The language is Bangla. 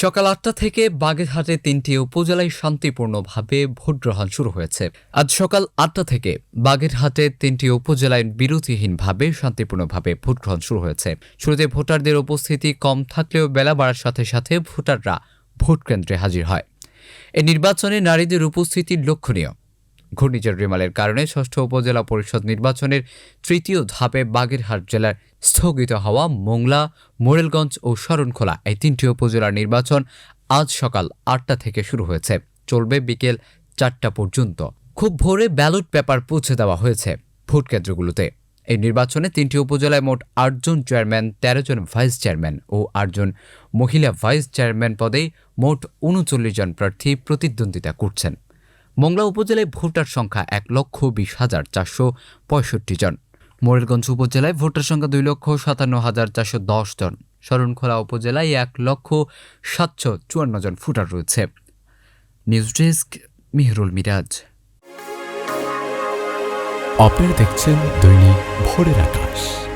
সকাল আটটা থেকে বাগেরহাটে তিনটি উপজেলায় শান্তিপূর্ণভাবে ভোট গ্রহণ শুরু হয়েছে। আজ সকাল আটটা থেকে বাগেরহাটে তিনটি উপজেলায় বিরতিহীনভাবে শান্তিপূর্ণভাবে ভোট গ্রহণ শুরু হয়েছে। শুরুতে ভোটারদের উপস্থিতি কম থাকলেও বেলা বাড়ার সাথে সাথে ভোটাররা ভোটকেন্দ্রে হাজির হয়। এ নির্বাচনে নারীদের উপস্থিতি লক্ষণীয়। ঘূর্ণিঝড় রেমালের কারণে ষষ্ঠ উপজেলা পরিষদ নির্বাচনের তৃতীয় ধাপে বাগেরহাট জেলার স্থগিত হওয়া মোংলা, মোরেলগঞ্জ ও শরণখোলা এই তিনটি উপজেলার নির্বাচন আজ সকাল আটটা থেকে শুরু হয়েছে। চলবে বিকেল চারটা পর্যন্ত। খুব ভোরে ব্যালট পেপার পৌঁছে দেওয়া হয়েছে ভোট কেন্দ্রগুলোতে। এই নির্বাচনে তিনটি উপজেলায় মোট আটজন চেয়ারম্যান তেরো জন ভাইস চেয়ারম্যান ও আটজন মহিলা ভাইস চেয়ারম্যান পদে মোট উনচল্লিশ জন প্রার্থী প্রতিদ্বন্দ্বিতা করছেন। মংলা উপজেলায় ভোটার সংখ্যা এক লক্ষ বিশ হাজার চারশো পঁয়ষট্টি জন। মোরেলগঞ্জ উপজেলায় ভোটার সংখ্যা দুই লক্ষ সাতান্ন হাজার চারশো দশ জন। শরণখোলা উপজেলায় এক লক্ষ সাতশো চুয়ান্ন জন ভোটার রয়েছে। News desk, Mehrul Miraj. আপনারা দেখছেন দৈনিক ভোরের আকাশ।